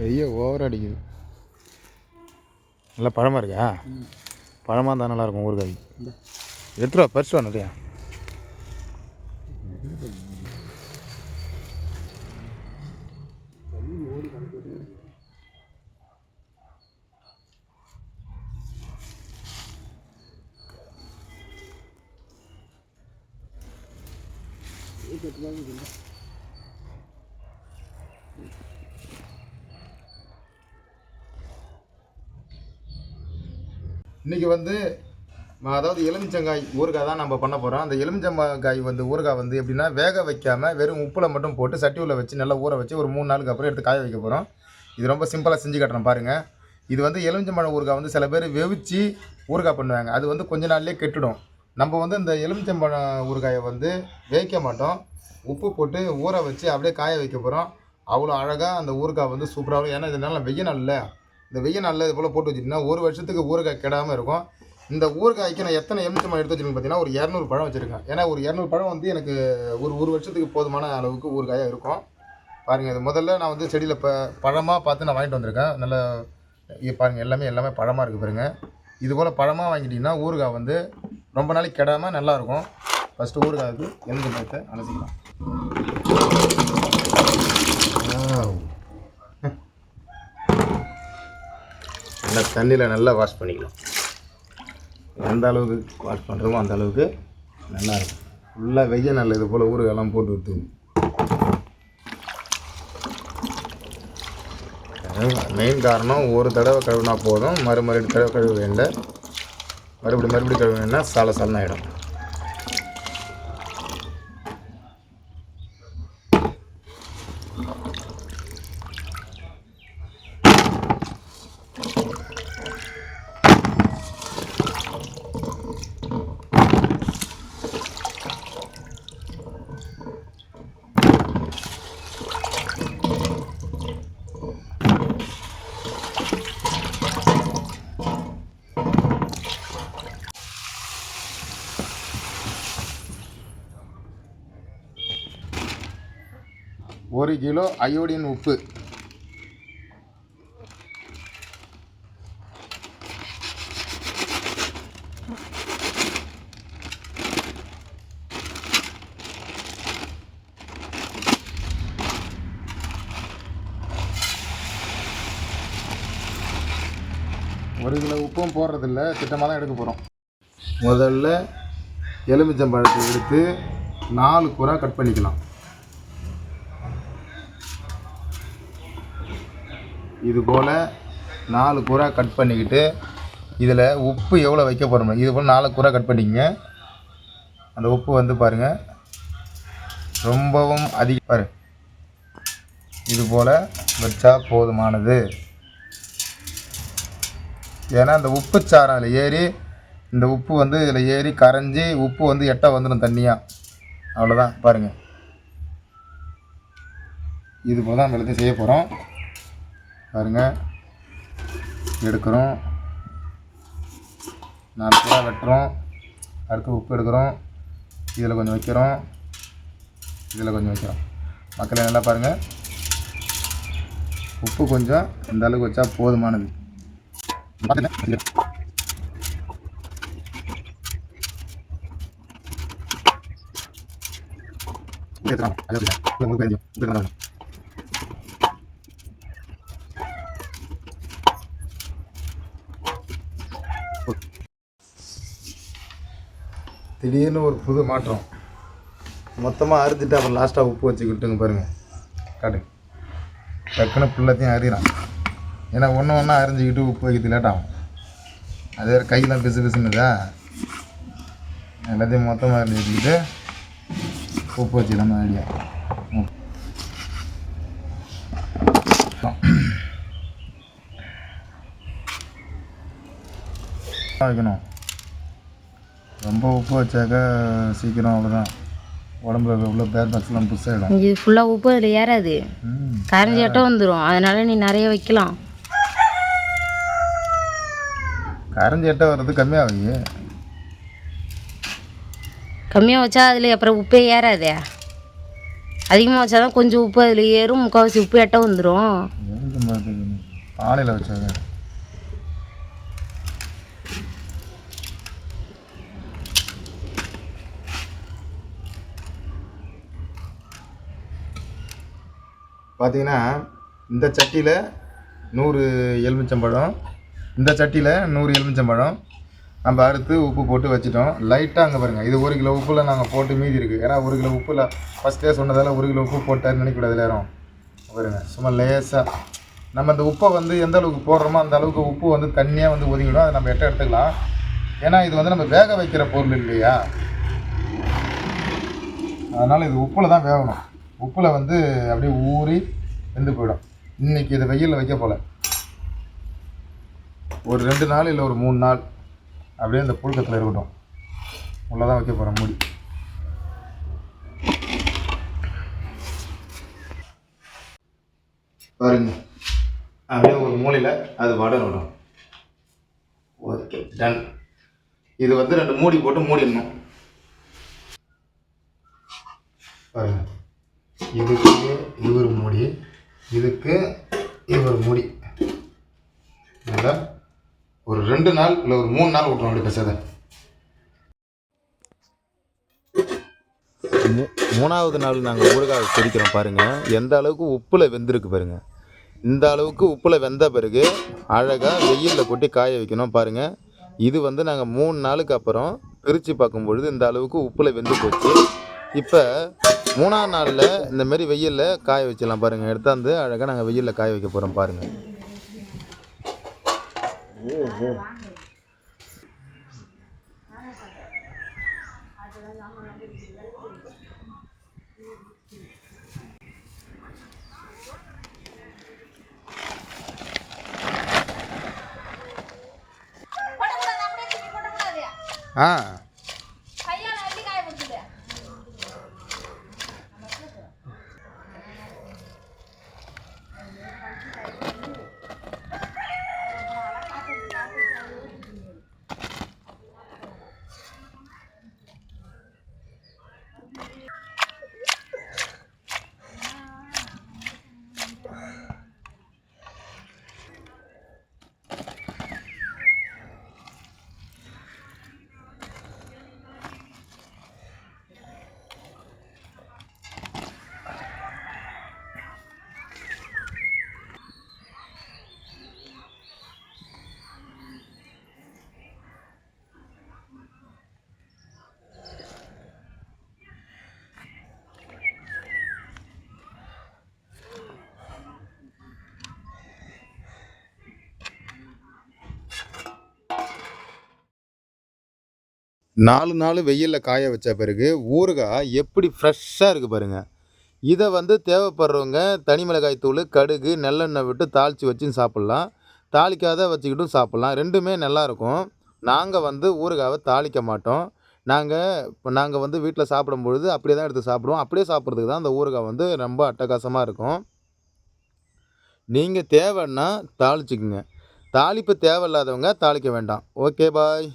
வெய்ய ஓவர் அடிக்குது. நல்லா பழமாக இருக்கா? பழமாக இருந்தால் நல்லாயிருக்கும் ஊறுகாய். எடுத்துருவா பறிச்சு வா நிறையா. இன்றைக்கி வந்து அதாவது எலுமிச்சங்காய் ஊறுகாய் தான் நம்ம பண்ண போகிறோம் அந்த எலுமிச்சங்காய் வந்து ஊறுகாய் வந்து எப்படின்னா வேக வைக்காமல் வெறும் உப்பில் மட்டும் போட்டு சட்டி உள்ள வச்சு நல்லா ஊற வச்சு ஒரு மூணு நாளுக்கு அப்புறம் எடுத்து காய வைக்க போகிறோம் இது ரொம்ப சிம்பிளாக செஞ்சு கட்டுறோம் பாருங்கள் இது வந்து எலுமிச்சம்பழம் ஊறுகாய் வந்து சில பேர் வெவிச்சு ஊறுகாய் பண்ணுவாங்க. அது வந்து கொஞ்ச நாள்லேயே கெட்டுடும். நம்ம வந்து இந்த எலுமிச்சம்பழம் ஊறுகாயை வந்து வேவிக்க மாட்டோம். உப்பு போட்டு ஊற வச்சு அப்படியே காய வைக்க போகிறோம் அவ்வளோ அழகாக அந்த ஊறுகாய் வந்து சூப்பராகவும் ஏன்னா இதனால வெய்ய நாளில் இந்த வெய்ய நாளில் இது போல் போட்டு வச்சுட்டிங்கன்னா ஒரு வருஷத்துக்கு ஊறுகாய் கெடாமல் இருக்கும். இந்த ஊறுகாய்க்கு நான் எத்தனை எலுமிச்சம்பழம் எடுத்து வச்சிருக்கேன் பார்த்தீங்கன்னா ஒரு இரநூறு பழம் வச்சுருக்கேன். ஏன்னா ஒரு இரநூறு பழம் வந்து எனக்கு ஒரு ஒரு வருஷத்துக்கு போதுமான அளவுக்கு ஊறுகாயாக இருக்கும். பாருங்கள் இது முதல்ல நான் வந்து செடியில் இப்போ பழமாக பார்த்து நான் வாங்கிட்டு வந்திருக்கேன். நல்ல பாருங்கள் எல்லாமே எல்லாமே பழமாக இருக்குது பாருங்கள் இது போல் பழமாக வாங்கிட்டிங்கன்னா ஊறுகாய் வந்து ரொம்ப நாளைக்கு கெடாமல் நல்லாயிருக்கும் ஃபஸ்ட்டு ஊறுகாய்க்கு எலுமிச்சை பழத்தை அலசிக்கலாம். நல்லா தண்ணியில் நல்லா வாஷ் பண்ணிக்கலாம். எந்த அளவுக்கு வாஷ் பண்ணுறோமோ அந்த அளவுக்கு நல்லா இருக்கும். ஃபுல்லாக வெய்ய நல்ல இது போல் ஊறுகாயெல்லாம் போட்டு விட்டு மெயின் காரணம் ஒரு தடவை கழுவினா போதும் மறு தடவை கழுவ வேண்டாம். மறுபடி மறுபடி கழுவினா சால சாலன்னு ஆகிடும் ஒரு கிலோ அயோடின் உப்பு. ஒரு கிலோ உப்பும் போடுறதில்ல. திட்டமாக தான் எடுக்க போகிறோம் முதல்ல எலுமிச்சம்பழத்தை எடுத்து நாலு குறா கட் பண்ணிக்கலாம். இது போல் நாலு கூரை கட் பண்ணிக்கிட்டு இதில் உப்பு எவ்வளோ வைக்க போகிறோம் இது போல் நாலு கூரை கட் பண்ணிக்கங்க. அந்த உப்பு வந்து பாருங்கள் ரொம்பவும் அதிக பாரு. இது போல் வச்சா போதுமானது. ஏன்னா அந்த உப்பு சாரம் அதில் ஏறி இந்த உப்பு வந்து இதில் ஏறி கரைஞ்சி உப்பு வந்து எட்ட வந்துடும் தண்ணியாக அவ்வளோதான் பாருங்கள் இது போல் தான் நம்ம எல்லாத்தையும் செய்ய போகிறோம் பாருங்க. எடுக்கிறோம். நாலு பூரா வெட்டுறோம். அடுத்து உப்பு எடுக்கிறோம். இதில் கொஞ்சம் வைக்கிறோம். இதில் கொஞ்சம் வைக்கிறோம். மக்களை நல்லா பாருங்கள் உப்பு கொஞ்சம் இந்த அளவுக்கு வச்சா போதுமானது. திடீர்னு ஒரு புது மாற்றம். மொத்தமாக அறுத்துட்டு அப்புறம் லாஸ்ட்டாக உப்பு வச்சுக்கிட்டுங்க பாருங்கள் காட்டு. டக்குன்னு புள்ளத்தையும் அறிகிறான் ஏன்னா ஒன்று ஒன்றா அறிஞ்சிக்கிட்டு உப்பு வைக்கிறது லேட் ஆகும். அதே கையெல்லாம் பிசு பிசுன்னுதா? எல்லாத்தையும் மொத்தமாக அறிஞ்சிக்கிட்டு வச்சுக்கிட்டு உப்பு வச்சுக்கலாம் ஐடியா வைக்கணும் ரொம்ப உப்பு வச்சாக்கா சீக்கிரம் அவ்வளோதான் உடம்புல உள்ள பேர் பாக்ஸ்லாம் புதுசாகிடும் இது ஃபுல்லாக உப்பு அதில் ஏறாது. ம். கரைஞ்சி எட்ட வந்துடும் அதனால நீ நிறைய வைக்கலாம். கரைஞ்சி எட்ட வர்றது கம்மியாகுது கம்மியாக வச்சா அதில் அப்புறம் உப்பே ஏறாதே. அதிகமாக வச்சா தான் கொஞ்சம் உப்பு அதில் ஏறும். முக்கால்வாசி உப்பு எட்ட வந்துடும் எங்க எலுமிச்சம்பழத்துக்கு பார்த்தீங்கன்னா இந்த சட்டியில் நூறு எலுமிச்சம்பழம் இந்த சட்டியில் நூறு எலுமிச்சம்பழம் நம்ம அறுத்து உப்பு போட்டு வச்சிட்டோம். லைட்டாக அங்கே பாருங்கள் இது ஒரு கிலோ உப்பில் நாங்கள் போட்டு மீதி இருக்குது ஏன்னா ஒரு கிலோ உப்பில் ஃபஸ்ட்டே சொன்னதால் ஒரு கிலோ உப்பு போட்டாருன்னு நினைக்கக்கூடாது எல்லாரும். பாருங்க. சும்மா லேசாக நம்ம இந்த உப்பை வந்து எந்த அளவுக்கு போடுறோமோ அந்த அளவுக்கு உப்பு வந்து தண்ணியாக வந்து ஒதுங்கிடும். அதை நம்ம எட்ட எடுத்துக்கலாம். ஏன்னா இது வந்து நம்ம வேக வைக்கிற பொருள் இல்லையா? அதனால் இது உப்பில் தான் வேகணும். உப்பில் வந்து அப்படியே ஊறி வெந்து போயிடும். இன்றைக்கி இதை வெயிலில் வைக்க போல. ஒரு ரெண்டு நாள் இல்லை ஒரு மூணு நாள் அப்படியே இந்த புழுக்கத்தில் இருக்கட்டும். உள்ளே தான் வைக்க போகிற மூடி. பாருங்க. அப்படியே ஒரு மூலையில் அது வடணும் ஓகே டன் இது வந்து ரெண்டு மூடி போட்டு மூடிடணும். பாருங்க. இதுக்கு இது ஒரு மூடி இதுக்கு இது ஒரு மூடி. நல்லா ஒரு ரெண்டு நாள் இல்லை ஒரு மூணு நாள் விட்டுரும் அப்படி பேசாத. மூணாவது நாள் நாங்கள் ஊறுகாய் பிரிக்கிறோம் பாருங்கள் எந்த அளவுக்கு உப்பில் வெந்திருக்கு பாருங்கள் இந்த அளவுக்கு உப்பில் வெந்த பிறகு அழகாக வெயிலில் கொட்டி காய வைக்கணும் பாருங்கள் இது வந்து நாங்கள் மூணு நாளுக்கு அப்புறம் பிரித்து பார்க்கும்பொழுது இந்த அளவுக்கு உப்பில் வெந்து போச்சு. இப்போ மூணாவது நாளில் இந்த மாதிரி வெயிலில் காய வச்சிடலாம் பாருங்கள் எடுத்தாந்து அழகாக நாங்கள் வெயிலில் காய வைக்க போகிறோம் பாருங்கள் ஆ. நாலு நாள் வெயிலில் காய வச்ச பிறகு ஊறுகாய் எப்படி ஃப்ரெஷ்ஷாக இருக்குது பாருங்கள் இதை வந்து தேவைப்படுறவங்க தனி மிளகாய் தூள் கடுகு நல்லெண்ணெய் விட்டு தாளித்து வச்சும் சாப்பிட்லாம். தாளிக்காத வச்சுக்கிட்டும் சாப்பிட்லாம். ரெண்டுமே நல்லாயிருக்கும் நாங்கள் வந்து ஊறுகாவை தாளிக்க மாட்டோம். நாங்கள் இப்போ நாங்கள் வந்து வீட்டில் சாப்பிடும் பொழுது அப்படியே தான் எடுத்து சாப்பிடுவோம். அப்படியே சாப்பிட்றதுக்கு தான் அந்த ஊறுகாய் வந்து ரொம்ப அட்டகாசமாக இருக்கும். நீங்கள் தேவைன்னா தாளிச்சுக்குங்க. தாளிப்பு தேவையில்லாதவங்க தாளிக்க வேண்டாம். Okay bye.